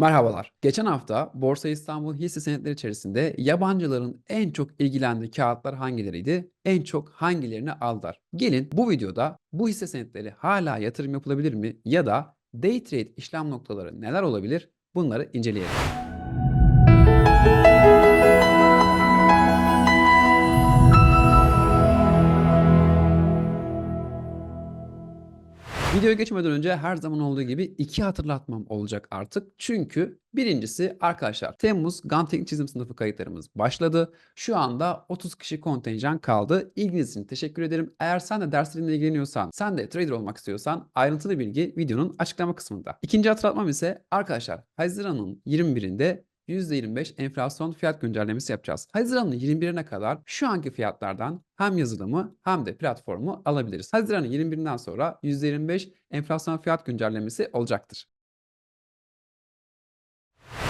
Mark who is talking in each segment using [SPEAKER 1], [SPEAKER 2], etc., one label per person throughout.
[SPEAKER 1] Merhabalar. Geçen hafta Borsa İstanbul hisse senetleri içerisinde yabancıların en çok ilgilendiği kağıtlar hangileriydi? En çok hangilerini aldılar? Gelin bu videoda bu hisse senetleri hala yatırım yapılabilir mi? Ya da day trade işlem noktaları neler olabilir? Bunları inceleyelim. Videoya geçmeden önce her zaman olduğu gibi iki hatırlatmam olacak artık. Çünkü birincisi arkadaşlar Temmuz GAN Teknik Çizim Sınıfı kayıtlarımız başladı. Şu anda 30 kişi kontenjan kaldı. İlginiz için teşekkür ederim. Eğer sen de derslerinle ilgileniyorsan, sen de trader olmak istiyorsan ayrıntılı bilgi videonun açıklama kısmında. İkinci hatırlatmam ise arkadaşlar Haziran'ın 21'inde %25 enflasyon fiyat güncellemesi yapacağız. Haziran'ın 21'ine kadar şu anki fiyatlardan hem yazılımı hem de platformu alabiliriz. Haziran'ın 21'inden sonra %25 enflasyon fiyat güncellemesi olacaktır.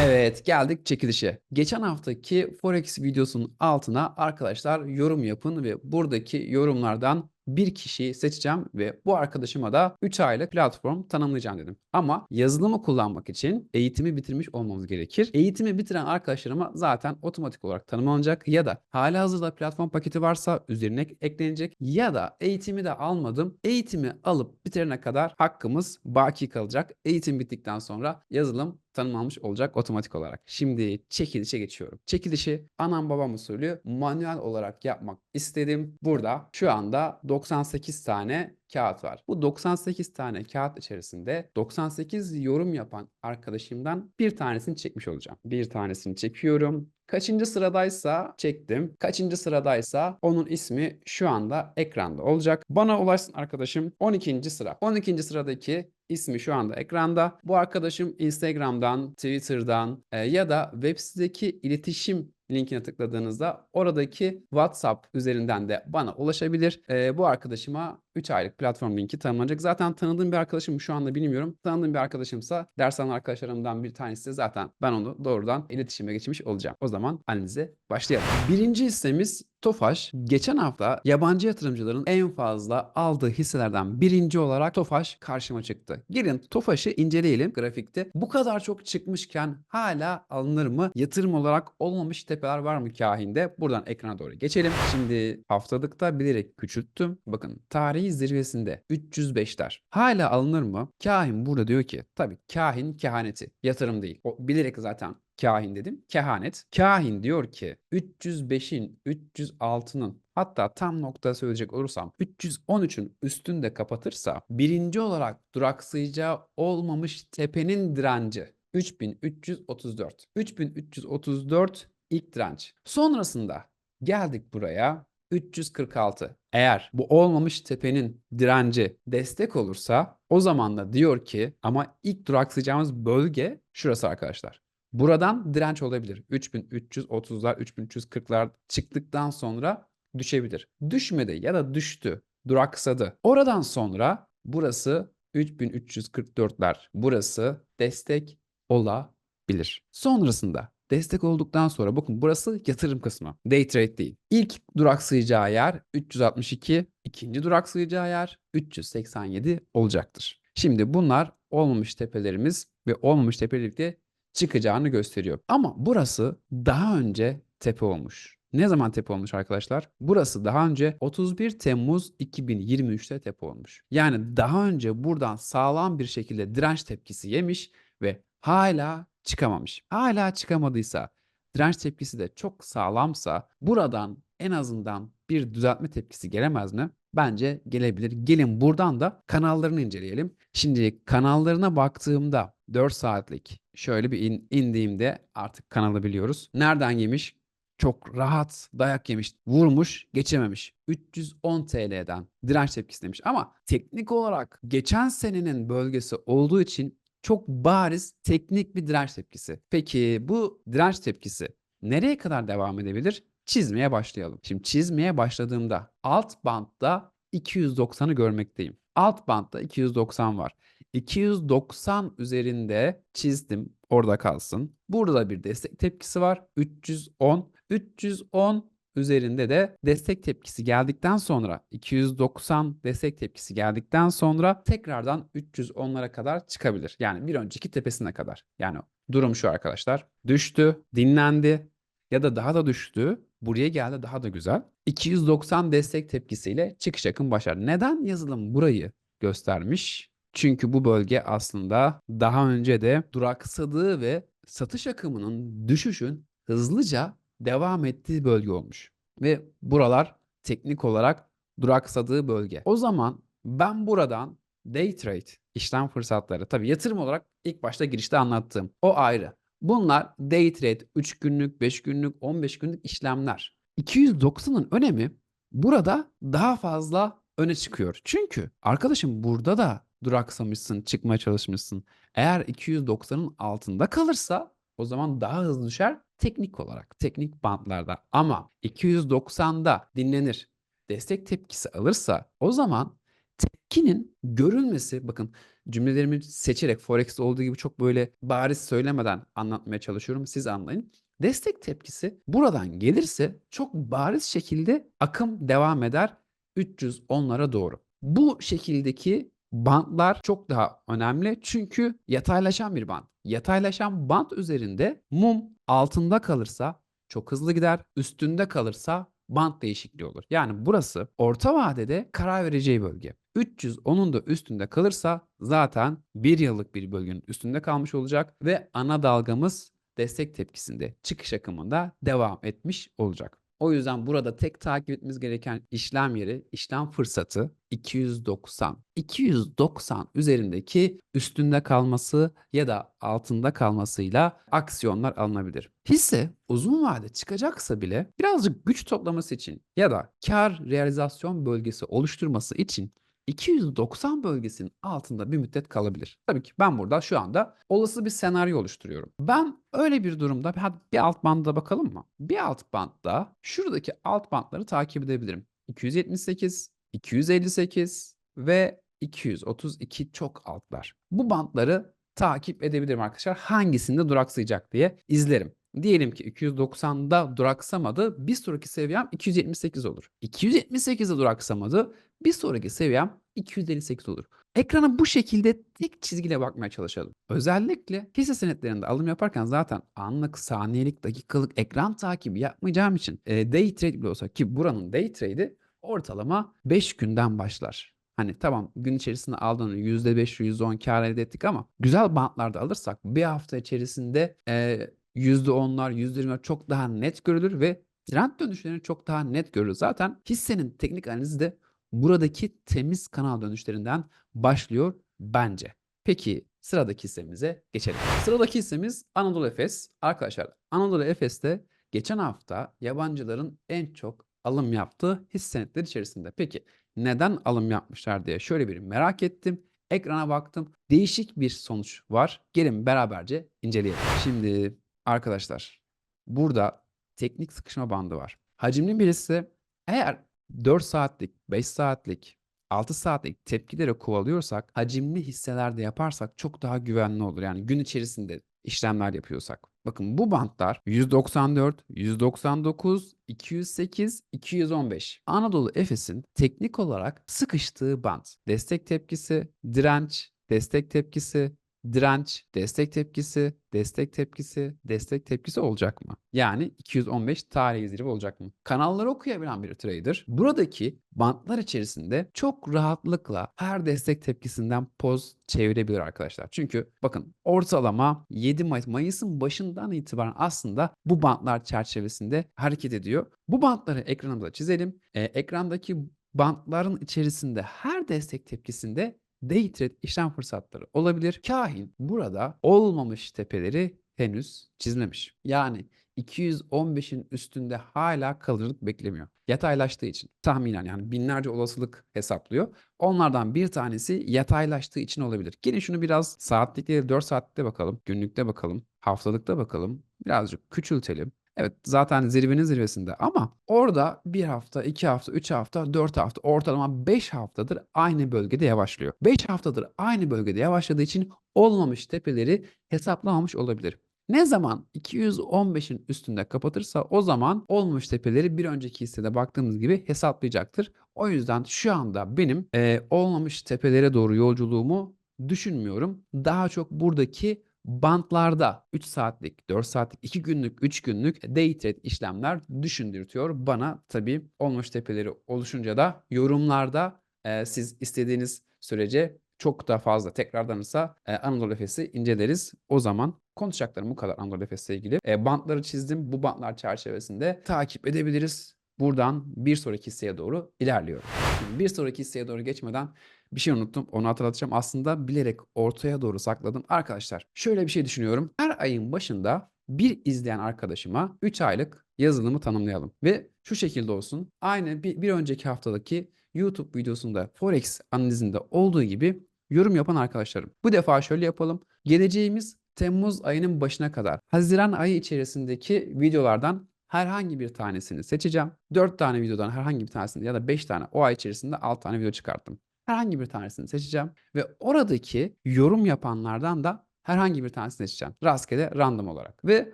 [SPEAKER 1] Evet geldik çekilişe. Geçen haftaki Forex videosunun altına arkadaşlar yorum yapın ve buradaki yorumlardan bir kişiyi seçeceğim ve bu arkadaşıma da 3 aylık platform tanımlayacağım dedim. Ama yazılımı kullanmak için eğitimi bitirmiş olmamız gerekir. Eğitimi bitiren arkadaşlarıma zaten otomatik olarak tanımlanacak ya da hali hazırda platform paketi varsa üzerine eklenecek ya da eğitimi de almadım. Eğitimi alıp bitirene kadar hakkımız baki kalacak. Eğitim bittikten sonra yazılım tanımlanmış olacak otomatik olarak. Şimdi çekilişe geçiyorum. Çekilişi anam babam usulü manuel olarak yapmak istedim. Burada şu anda 98 tane kağıt var. Bu 98 tane kağıt içerisinde 98 yorum yapan arkadaşımdan bir tanesini çekmiş olacağım. Bir tanesini çekiyorum. Kaçıncı sıradaysa çektim. Kaçıncı sıradaysa onun ismi şu anda ekranda olacak. Bana ulaşsın arkadaşım 12. sıra. 12. sıradaki ismi şu anda ekranda. Bu arkadaşım Instagram'dan, Twitter'dan e, ya da web sitedeki iletişim linkine tıkladığınızda oradaki WhatsApp üzerinden de bana ulaşabilir. E, bu arkadaşıma 3 aylık platform linki tanımlanacak. Zaten tanıdığım bir arkadaşım şu anda bilmiyorum. Tanıdığım bir arkadaşımsa ders alan arkadaşlarımdan bir tanesi zaten ben onu doğrudan iletişime geçmiş olacağım. O zaman analize başlayalım. Birinci hissemiz Tofaş geçen hafta yabancı yatırımcıların en fazla aldığı hisselerden birinci olarak Tofaş karşıma çıktı. Gelin Tofaş'ı inceleyelim grafikte. Bu kadar çok çıkmışken hala alınır mı? Yatırım olarak olmamış tepeler var mı kahinde? Buradan ekrana doğru geçelim. Şimdi haftalıkta bilerek küçülttüm. Bakın tarihi zirvesinde 305'ler. Hala alınır mı? Kahin burada diyor ki tabii kahin kehaneti yatırım değil. O bilerek zaten kahin dedim. Kehanet. Kahin diyor ki 305'in, 306'nın hatta tam nokta söyleyecek olursam 313'ün üstünde kapatırsa birinci olarak duraksayacağı olmamış tepenin direnci 3334. 3334 ilk direnç. Sonrasında geldik buraya 346. Eğer bu olmamış tepenin direnci destek olursa o zaman da diyor ki ama ilk duraksayacağımız bölge şurası arkadaşlar. Buradan direnç olabilir. 3330'lar, 3340'lar çıktıktan sonra düşebilir. Düşmedi ya da düştü, duraksadı. Oradan sonra burası 3344'ler. Burası destek olabilir. Sonrasında destek olduktan sonra bakın burası yatırım kısmı. Day trade değil. İlk duraksayacağı yer 362, ikinci duraksayacağı yer 387 olacaktır. Şimdi bunlar olmamış tepelerimiz ve olmamış tepelikte çıkacağını gösteriyor. Ama burası daha önce tepe olmuş. Ne zaman tepe olmuş arkadaşlar? Burası daha önce 31 Temmuz 2023'te tepe olmuş. Yani daha önce buradan sağlam bir şekilde direnç tepkisi yemiş ve hala çıkamamış. Hala çıkamadıysa, direnç tepkisi de çok sağlamsa buradan en azından bir düzeltme tepkisi gelemez mi? Bence gelebilir. Gelin buradan da kanallarını inceleyelim. Şimdi kanallarına baktığımda 4 saatlik şöyle bir in, indiğimde artık kanalı biliyoruz. Nereden yemiş? Çok rahat dayak yemiş. Vurmuş, geçememiş. 310 TL'den direnç tepkisi demiş. Ama teknik olarak geçen senenin bölgesi olduğu için çok bariz teknik bir direnç tepkisi. Peki bu direnç tepkisi nereye kadar devam edebilir? Çizmeye başlayalım. Şimdi çizmeye başladığımda alt bantta 290'ı görmekteyim. Alt bantta 290 var. 290 üzerinde çizdim. Orada kalsın. Burada bir destek tepkisi var. 310. 310 üzerinde de destek tepkisi geldikten sonra 290 destek tepkisi geldikten sonra tekrardan 310'lara kadar çıkabilir. Yani bir önceki tepesine kadar. Yani durum şu arkadaşlar. Düştü, dinlendi ya da daha da düştü. Buraya geldi daha da güzel. 290 destek tepkisiyle çıkış akım başardı. Neden yazılım burayı göstermiş? Çünkü bu bölge aslında daha önce de duraksadığı ve satış akımının düşüşün hızlıca devam ettiği bölge olmuş. Ve buralar teknik olarak duraksadığı bölge. O zaman ben buradan day trade işlem fırsatları tabii yatırım olarak ilk başta girişte anlattığım o ayrı. Bunlar day trade 3 günlük, 5 günlük, 15 günlük işlemler. 290'ın önemi burada daha fazla öne çıkıyor. Çünkü arkadaşım burada da duraksamışsın, çıkmaya çalışmışsın. Eğer 290'ın altında kalırsa o zaman daha hızlı düşer teknik olarak, teknik bantlarda. Ama 290'da dinlenir, destek tepkisi alırsa o zaman tepkinin görülmesi, bakın cümlelerimi seçerek Forex'te olduğu gibi çok böyle bariz söylemeden anlatmaya çalışıyorum. Siz anlayın. Destek tepkisi buradan gelirse çok bariz şekilde akım devam eder 310'lara doğru. Bu şekildeki bantlar çok daha önemli çünkü yataylaşan bir bant. Yataylaşan bant üzerinde mum altında kalırsa çok hızlı gider, üstünde kalırsa bant değişikliği olur. Yani burası orta vadede karar vereceği bölge. 310'un da üstünde kalırsa zaten bir yıllık bir bölgenin üstünde kalmış olacak ve ana dalgamız destek tepkisinde çıkış akımında devam etmiş olacak. O yüzden burada tek takip etmemiz gereken işlem yeri, işlem fırsatı 290. 290 üzerindeki üstünde kalması ya da altında kalmasıyla aksiyonlar alınabilir. Hisse uzun vade çıkacaksa bile birazcık güç toplaması için ya da kar realizasyon bölgesi oluşturması için 290 bölgesinin altında bir müddet kalabilir. Tabii ki ben burada şu anda olası bir senaryo oluşturuyorum. Ben öyle bir durumda bir alt banda bakalım mı? Bir alt bantta şuradaki alt bantları takip edebilirim. 278, 258 ve 232 çok altlar. Bu bantları takip edebilirim arkadaşlar. Hangisinde duraksayacak diye izlerim. Diyelim ki 290'da duraksamadı. Bir sonraki seviyem 278 olur. 278'de duraksamadı. Bir sonraki seviyem 258 olur. Ekrana bu şekilde tek çizgiyle bakmaya çalışalım. Özellikle hisse senetlerinde alım yaparken zaten anlık, saniyelik, dakikalık ekran takibi yapmayacağım için e, day trade bile olsa ki buranın day trade'i ortalama 5 günden başlar. Hani tamam gün içerisinde aldığını %5, %10 kar elde ettik ama güzel bantlarda alırsak bir hafta içerisinde e, %10'lar, %20'ler çok daha net görülür ve trend dönüşlerini çok daha net görürüz. Zaten hissenin teknik analizi de buradaki temiz kanal dönüşlerinden başlıyor bence. Peki sıradaki hissemize geçelim. Sıradaki hissemiz Anadolu Efes. Arkadaşlar Anadolu Efes'te geçen hafta yabancıların en çok alım yaptığı hisse senetleri içerisinde. Peki neden alım yapmışlar diye şöyle bir merak ettim. Ekrana baktım. Değişik bir sonuç var. Gelin beraberce inceleyelim. Şimdi arkadaşlar burada teknik sıkışma bandı var. Hacimli birisi eğer 4 saatlik, 5 saatlik, 6 saatlik tepkileri kovalıyorsak, hacimli hisselerde yaparsak çok daha güvenli olur. Yani gün içerisinde işlemler yapıyorsak. Bakın bu bantlar 194, 199, 208, 215. Anadolu Efes'in teknik olarak sıkıştığı bant. Destek tepkisi, direnç, destek tepkisi, direnç, destek tepkisi, destek tepkisi, destek tepkisi olacak mı? Yani 215 tarihi zirve olacak mı? Kanalları okuyabilen bir trader buradaki bantlar içerisinde çok rahatlıkla her destek tepkisinden poz çevirebilir arkadaşlar. Çünkü bakın ortalama 7 Mayıs, Mayıs'ın başından itibaren aslında bu bantlar çerçevesinde hareket ediyor. Bu bantları ekranımıza çizelim. Ee, ekrandaki bantların içerisinde her destek tepkisinde day trade işlem fırsatları olabilir. Kahin burada olmamış tepeleri henüz çizmemiş. Yani 215'in üstünde hala kalırlık beklemiyor. Yataylaştığı için tahminen yani binlerce olasılık hesaplıyor. Onlardan bir tanesi yataylaştığı için olabilir. Gelin şunu biraz saatlikte 4 saatte bakalım, günlükte bakalım, haftalıkta bakalım. Birazcık küçültelim. Evet zaten zirvenin zirvesinde ama orada bir hafta, iki hafta, üç hafta, dört hafta, ortalama beş haftadır aynı bölgede yavaşlıyor. Beş haftadır aynı bölgede yavaşladığı için olmamış tepeleri hesaplamamış olabilir. Ne zaman 215'in üstünde kapatırsa o zaman olmamış tepeleri bir önceki hissede baktığımız gibi hesaplayacaktır. O yüzden şu anda benim e, olmamış tepelere doğru yolculuğumu düşünmüyorum. Daha çok buradaki bantlarda 3 saatlik, 4 saatlik, 2 günlük, 3 günlük day trade işlemler düşündürtüyor bana. Tabii olmuş tepeleri oluşunca da yorumlarda e, siz istediğiniz sürece çok da fazla tekrardanırsa e, Anadolu Efes'i inceleriz. O zaman konuşacaklarım bu kadar Anadolu Efes'le ilgili. E, bantları çizdim. Bu bantlar çerçevesinde takip edebiliriz. Buradan bir sonraki hisseye doğru ilerliyorum. Şimdi bir sonraki hisseye doğru geçmeden bir şey unuttum. Onu hatırlatacağım. Aslında bilerek ortaya doğru sakladım. Arkadaşlar şöyle bir şey düşünüyorum. Her ayın başında bir izleyen arkadaşıma 3 aylık yazılımı tanımlayalım. Ve şu şekilde olsun. Aynı bir, bir önceki haftadaki YouTube videosunda Forex analizinde olduğu gibi yorum yapan arkadaşlarım. Bu defa şöyle yapalım. Geleceğimiz Temmuz ayının başına kadar Haziran ayı içerisindeki videolardan herhangi bir tanesini seçeceğim. 4 tane videodan herhangi bir tanesini ya da 5 tane o ay içerisinde 6 tane video çıkarttım. Herhangi bir tanesini seçeceğim ve oradaki yorum yapanlardan da herhangi bir tanesini seçeceğim. Rastgele random olarak. Ve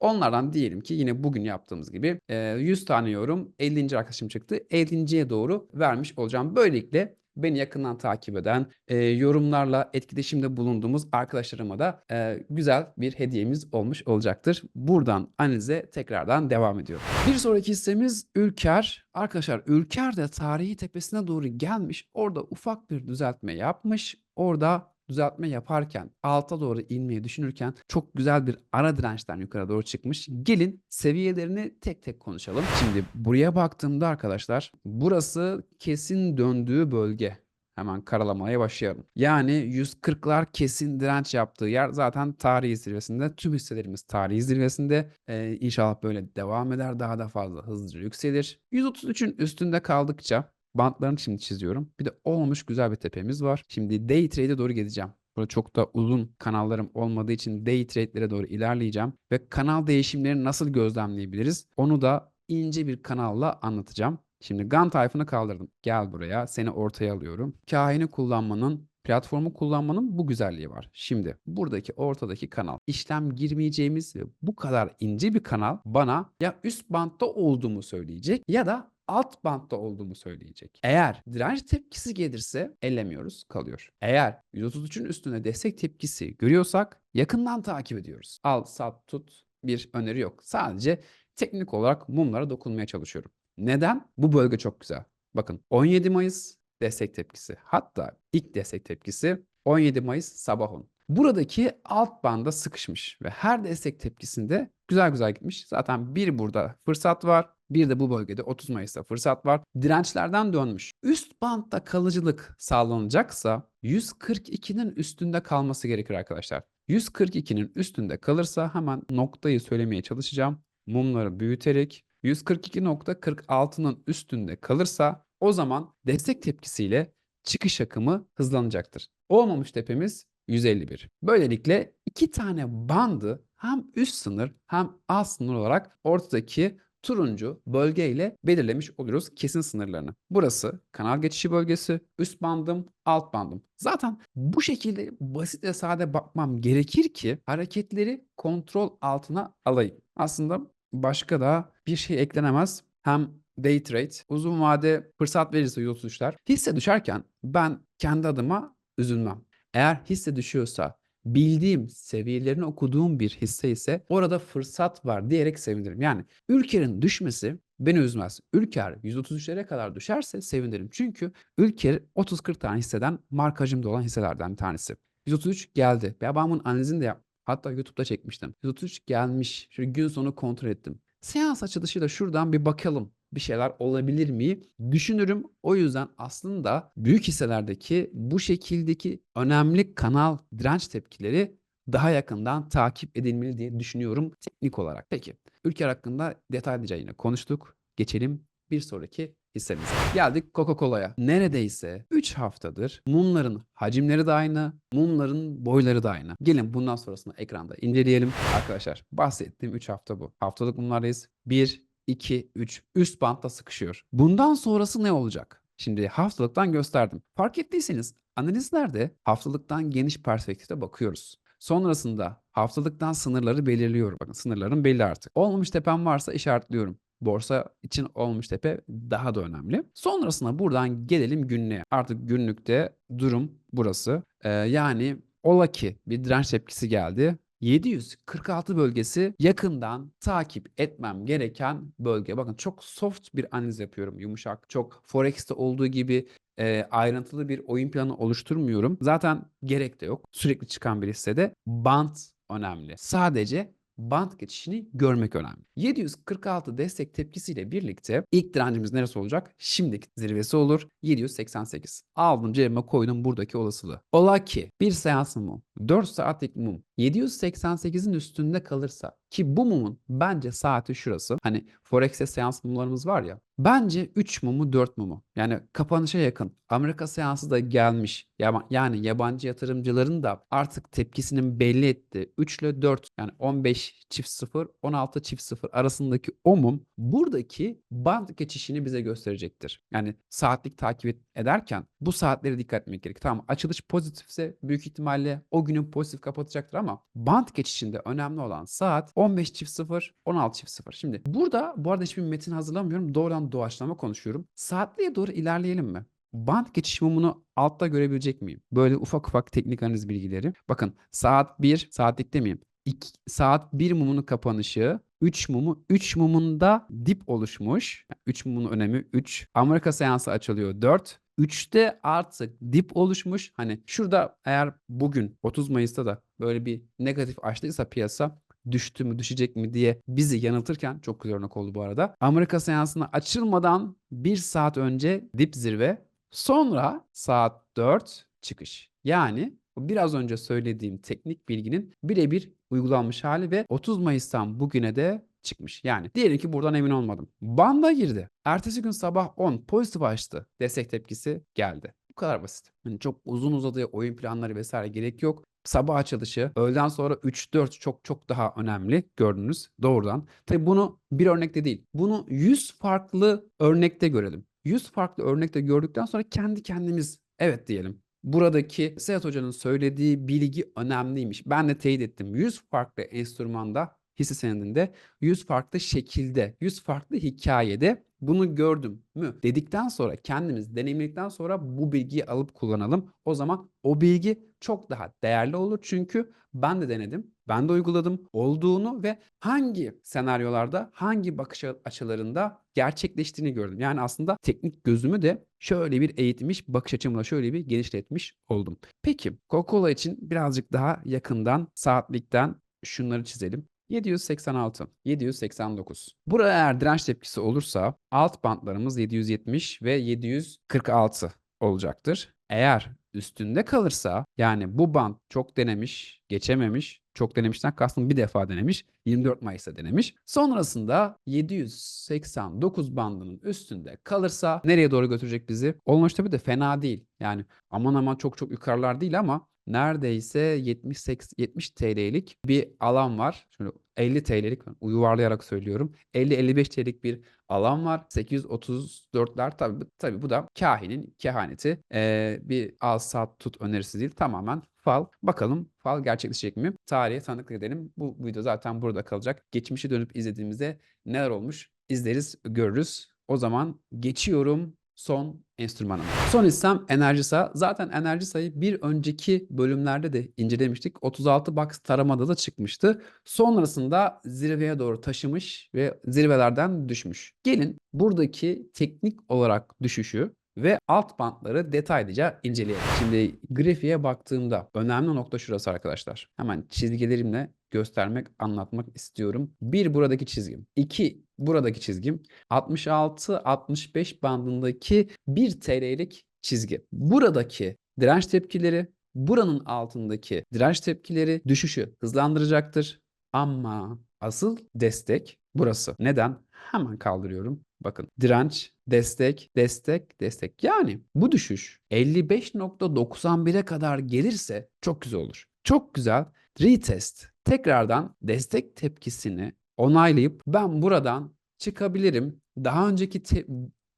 [SPEAKER 1] onlardan diyelim ki yine bugün yaptığımız gibi 100 tane yorum 50. arkadaşım çıktı. 50.ye doğru vermiş olacağım. Böylelikle beni yakından takip eden, e, yorumlarla etkileşimde bulunduğumuz arkadaşlarıma da e, güzel bir hediyemiz olmuş olacaktır. Buradan analize tekrardan devam ediyorum. Bir sonraki hissemiz Ülker. Arkadaşlar Ülker de tarihi tepesine doğru gelmiş. Orada ufak bir düzeltme yapmış. Orada düzeltme yaparken alta doğru inmeyi düşünürken çok güzel bir ara dirençten yukarı doğru çıkmış. Gelin seviyelerini tek tek konuşalım. Şimdi buraya baktığımda arkadaşlar burası kesin döndüğü bölge. Hemen karalamaya başlayalım. Yani 140'lar kesin direnç yaptığı yer zaten tarihi zirvesinde. Tüm hisselerimiz tarihi zirvesinde. Ee, inşallah böyle devam eder. Daha da fazla hızlıca yükselir. 133'ün üstünde kaldıkça Bantlarını şimdi çiziyorum. Bir de olmuş güzel bir tepemiz var. Şimdi day trade'e doğru gideceğim. Burada çok da uzun kanallarım olmadığı için day trade'lere doğru ilerleyeceğim. Ve kanal değişimlerini nasıl gözlemleyebiliriz? Onu da ince bir kanalla anlatacağım. Şimdi GAN tayfını kaldırdım. Gel buraya. Seni ortaya alıyorum. Kahini kullanmanın platformu kullanmanın bu güzelliği var. Şimdi buradaki ortadaki kanal işlem girmeyeceğimiz ve bu kadar ince bir kanal bana ya üst bantta olduğumu söyleyecek ya da alt bantta olduğumu söyleyecek. Eğer direnç tepkisi gelirse ellemiyoruz kalıyor. Eğer 133'ün üstüne destek tepkisi görüyorsak yakından takip ediyoruz. Al sat tut bir öneri yok. Sadece teknik olarak mumlara dokunmaya çalışıyorum. Neden? Bu bölge çok güzel. Bakın 17 Mayıs destek tepkisi. Hatta ilk destek tepkisi 17 Mayıs sabah 10. Buradaki alt banda sıkışmış ve her destek tepkisinde güzel güzel gitmiş. Zaten bir burada fırsat var. Bir de bu bölgede 30 Mayıs'ta fırsat var. Dirençlerden dönmüş. Üst bantta kalıcılık sağlanacaksa 142'nin üstünde kalması gerekir arkadaşlar. 142'nin üstünde kalırsa hemen noktayı söylemeye çalışacağım. Mumları büyüterek 142.46'nın üstünde kalırsa o zaman destek tepkisiyle çıkış akımı hızlanacaktır. Olmamış tepemiz 151. Böylelikle iki tane bandı hem üst sınır hem alt sınır olarak ortadaki turuncu bölgeyle belirlemiş oluyoruz kesin sınırlarını. Burası kanal geçişi bölgesi, üst bandım, alt bandım. Zaten bu şekilde basit ve sade bakmam gerekir ki hareketleri kontrol altına alayım. Aslında başka da bir şey eklenemez. Hem day trade uzun vade fırsat verirse 133'ler. Hisse düşerken ben kendi adıma üzülmem. Eğer hisse düşüyorsa bildiğim, seviyelerini okuduğum bir hisse ise orada fırsat var diyerek sevinirim. Yani Ülker'in düşmesi beni üzmez. Ülker 133'lere kadar düşerse sevinirim. Çünkü Ülker 30-40 tane hisseden markajımda olan hisselerden bir tanesi. 133 geldi. Ya ben bunun analizini de yap. Hatta YouTube'da çekmiştim. 133 gelmiş. Şöyle gün sonu kontrol ettim. Seans açılışıyla şuradan bir bakalım bir şeyler olabilir mi düşünürüm. O yüzden aslında büyük hisselerdeki bu şekildeki önemli kanal direnç tepkileri daha yakından takip edilmeli diye düşünüyorum teknik olarak. Peki ülke hakkında detaylıca yine konuştuk. Geçelim bir sonraki hissemize. Geldik Coca-Cola'ya. Neredeyse 3 haftadır mumların hacimleri de aynı, mumların boyları da aynı. Gelin bundan sonrasını ekranda inceleyelim. Arkadaşlar bahsettiğim 3 hafta bu. Haftalık mumlardayız. 1, 2, 3 üst bantta sıkışıyor. Bundan sonrası ne olacak? Şimdi haftalıktan gösterdim. Fark ettiyseniz analizlerde haftalıktan geniş perspektifte bakıyoruz. Sonrasında haftalıktan sınırları belirliyorum. Bakın sınırlarım belli artık. Olmamış tepem varsa işaretliyorum. Borsa için olmuş tepe daha da önemli. Sonrasında buradan gelelim günlüğe. Artık günlükte durum burası. Ee, yani ola ki bir direnç tepkisi geldi. 746 bölgesi yakından takip etmem gereken bölge. Bakın çok soft bir analiz yapıyorum. Yumuşak, çok Forex'te olduğu gibi e, ayrıntılı bir oyun planı oluşturmuyorum. Zaten gerek de yok. Sürekli çıkan bir hissede band önemli. Sadece band geçişini görmek önemli. 746 destek tepkisiyle birlikte ilk direncimiz neresi olacak? Şimdiki zirvesi olur. 788. Aldım cebime koydum buradaki olasılığı. Ola ki bir seans mum, 4 saatlik mum 788'in üstünde kalırsa ki bu mumun bence saati şurası. Hani Forex'te seans mumlarımız var ya. Bence 3 mumu 4 mumu. Yani kapanışa yakın. Amerika seansı da gelmiş. Yani yabancı yatırımcıların da artık tepkisinin belli ettiği 3 ile 4 yani 15 çift 0 16 çift 0 arasındaki o mum buradaki band geçişini bize gösterecektir. Yani saatlik takip ederken bu saatlere dikkat etmek gerekir. Tamam açılış pozitifse büyük ihtimalle o günün pozitif kapatacaktır ama band geçişinde önemli olan saat 15 çift 0 16 çift 0. Şimdi burada bu arada hiçbir metin hazırlamıyorum. Doğrudan doğaçlama konuşuyorum. Saatliğe doğru ilerleyelim mi? Band geçiş mumunu altta görebilecek miyim? Böyle ufak ufak teknik analiz bilgileri. Bakın saat 1 saatlik demeyeyim. 2, saat 1 mumunun kapanışı 3 mumu 3 mumunda dip oluşmuş. 3 mumun önemi 3. Amerika seansı açılıyor 4. 3'te artık dip oluşmuş. Hani şurada eğer bugün 30 Mayıs'ta da böyle bir negatif açtıysa piyasa düştü mü düşecek mi diye bizi yanıltırken çok güzel örnek oldu bu arada. Amerika seansına açılmadan 1 saat önce dip zirve sonra saat 4 çıkış. Yani biraz önce söylediğim teknik bilginin birebir uygulanmış hali ve 30 Mayıs'tan bugüne de çıkmış. Yani diyelim ki buradan emin olmadım. Banda girdi. Ertesi gün sabah 10 pozitif açtı. Destek tepkisi geldi. Bu kadar basit. Yani çok uzun uzadıya oyun planları vesaire gerek yok. Sabah açılışı, öğleden sonra 3-4 çok çok daha önemli gördünüz doğrudan. Tabi bunu bir örnekte değil. Bunu 100 farklı örnekte görelim. 100 farklı örnekte gördükten sonra kendi kendimiz evet diyelim. Buradaki Sedat Hoca'nın söylediği bilgi önemliymiş. Ben de teyit ettim. 100 farklı enstrümanda hisse senedinde 100 farklı şekilde, 100 farklı hikayede bunu gördüm mü dedikten sonra kendimiz deneyimledikten sonra bu bilgiyi alıp kullanalım. O zaman o bilgi çok daha değerli olur. Çünkü ben de denedim, ben de uyguladım olduğunu ve hangi senaryolarda, hangi bakış açılarında gerçekleştiğini gördüm. Yani aslında teknik gözümü de şöyle bir eğitmiş, bakış açımla şöyle bir genişletmiş oldum. Peki Coca-Cola için birazcık daha yakından, saatlikten şunları çizelim. 786, 789. Buraya eğer direnç tepkisi olursa alt bantlarımız 770 ve 746 olacaktır. Eğer üstünde kalırsa yani bu band çok denemiş, geçememiş. Çok denemişten kastım bir defa denemiş. 24 Mayıs'ta denemiş. Sonrasında 789 bandının üstünde kalırsa nereye doğru götürecek bizi? Olmuş tabii de fena değil. Yani aman aman çok çok yukarılar değil ama neredeyse 70 70 TL'lik bir alan var. Şöyle 50 TL'lik yuvarlayarak söylüyorum. 50-55 TL'lik bir alan var. 834'ler tabii, tabii bu da kahinin kehaneti. Ee, bir al saat tut önerisi değil. Tamamen fal. Bakalım fal gerçekleşecek mi? Tarihe tanıklık edelim. Bu video zaten burada kalacak. Geçmişe dönüp izlediğimizde neler olmuş izleriz, görürüz. O zaman geçiyorum son enstrümanım. Son hissem Enerjisa. Zaten Enerjisa'yı bir önceki bölümlerde de incelemiştik. 36 box taramada da çıkmıştı. Sonrasında zirveye doğru taşımış ve zirvelerden düşmüş. Gelin buradaki teknik olarak düşüşü ve alt bantları detaylıca inceleyelim. Şimdi grafiğe baktığımda önemli nokta şurası arkadaşlar. Hemen çizgilerimle göstermek, anlatmak istiyorum. Bir buradaki çizgim. iki buradaki çizgim. 66-65 bandındaki 1 TL'lik çizgi. Buradaki direnç tepkileri, buranın altındaki direnç tepkileri düşüşü hızlandıracaktır. Ama asıl destek burası. Neden? Hemen kaldırıyorum. Bakın direnç, destek, destek, destek. Yani bu düşüş 55.91'e kadar gelirse çok güzel olur. Çok güzel retest. Tekrardan destek tepkisini onaylayıp ben buradan çıkabilirim. Daha önceki te-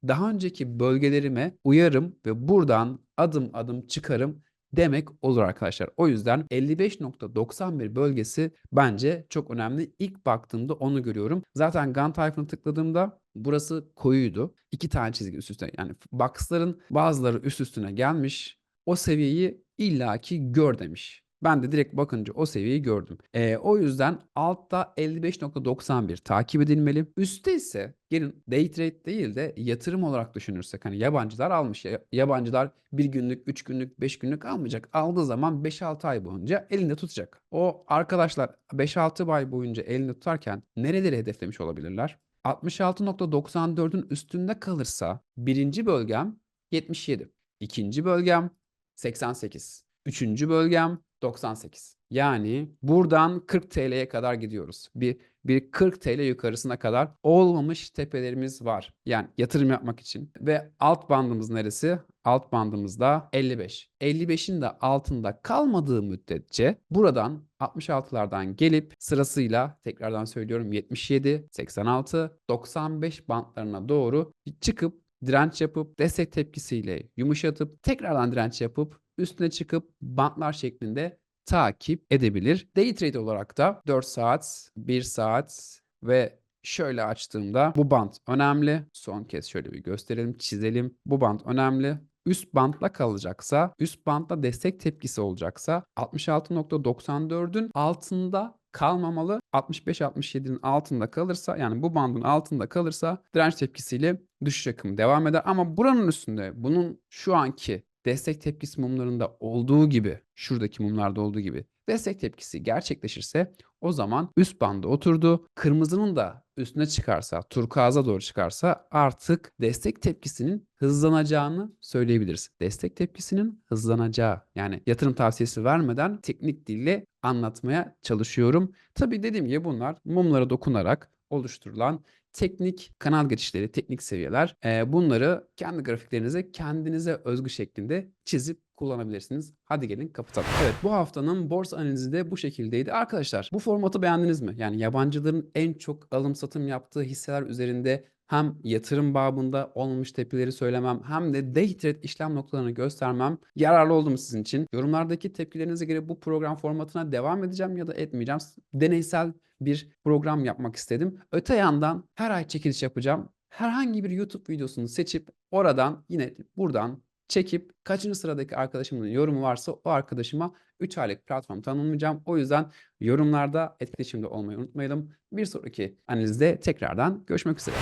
[SPEAKER 1] daha önceki bölgelerime uyarım ve buradan adım adım çıkarım demek olur arkadaşlar. O yüzden 55.91 bölgesi bence çok önemli. İlk baktığımda onu görüyorum. Zaten Gun Typhoon'u tıkladığımda burası koyuydu. İki tane çizgi üst üste. Yani box'ların bazıları üst üstüne gelmiş. O seviyeyi illaki gör demiş. Ben de direkt bakınca o seviyeyi gördüm. Ee, o yüzden altta 55.91 takip edilmeli. Üstte ise gelin day trade değil de yatırım olarak düşünürsek hani yabancılar almış. Ya- Yabancılar bir günlük, 3 günlük, 5 günlük almayacak. Aldığı zaman 5-6 ay boyunca elinde tutacak. O arkadaşlar 5-6 ay boyunca elinde tutarken nereleri hedeflemiş olabilirler? 66.94'ün üstünde kalırsa birinci bölgem 77. ikinci bölgem 88. Üçüncü bölgem 98. Yani buradan 40 TL'ye kadar gidiyoruz. Bir, bir 40 TL yukarısına kadar olmamış tepelerimiz var. Yani yatırım yapmak için. Ve alt bandımız neresi? Alt bandımızda 55. 55'in de altında kalmadığı müddetçe buradan 66'lardan gelip sırasıyla tekrardan söylüyorum 77, 86, 95 bantlarına doğru çıkıp direnç yapıp destek tepkisiyle yumuşatıp tekrardan direnç yapıp üstüne çıkıp bantlar şeklinde takip edebilir. Day trade olarak da 4 saat, 1 saat ve şöyle açtığımda bu bant önemli. Son kez şöyle bir gösterelim, çizelim. Bu bant önemli. Üst bantla kalacaksa, üst bantta destek tepkisi olacaksa 66.94'ün altında kalmamalı. 65-67'nin altında kalırsa yani bu bandın altında kalırsa direnç tepkisiyle düşüş akımı devam eder. Ama buranın üstünde bunun şu anki destek tepkisi mumlarında olduğu gibi şuradaki mumlarda olduğu gibi destek tepkisi gerçekleşirse o zaman üst banda oturdu. Kırmızının da üstüne çıkarsa, turkuaza doğru çıkarsa artık destek tepkisinin hızlanacağını söyleyebiliriz. Destek tepkisinin hızlanacağı yani yatırım tavsiyesi vermeden teknik dille anlatmaya çalışıyorum. Tabii dediğim gibi bunlar mumlara dokunarak oluşturulan teknik kanal geçişleri, teknik seviyeler. Eee, bunları kendi grafiklerinize kendinize özgü şeklinde çizip kullanabilirsiniz. Hadi gelin kapatalım. Evet bu haftanın borsa analizi de bu şekildeydi. Arkadaşlar bu formatı beğendiniz mi? Yani yabancıların en çok alım satım yaptığı hisseler üzerinde hem yatırım babında olmamış tepkileri söylemem hem de day trade işlem noktalarını göstermem yararlı oldu mu sizin için? Yorumlardaki tepkilerinize göre bu program formatına devam edeceğim ya da etmeyeceğim. Deneysel bir program yapmak istedim. Öte yandan her ay çekiliş yapacağım. Herhangi bir YouTube videosunu seçip oradan yine buradan çekip kaçıncı sıradaki arkadaşımın yorumu varsa o arkadaşıma 3 aylık platform tanımlayacağım. O yüzden yorumlarda etkileşimde olmayı unutmayalım. Bir sonraki analizde tekrardan görüşmek üzere.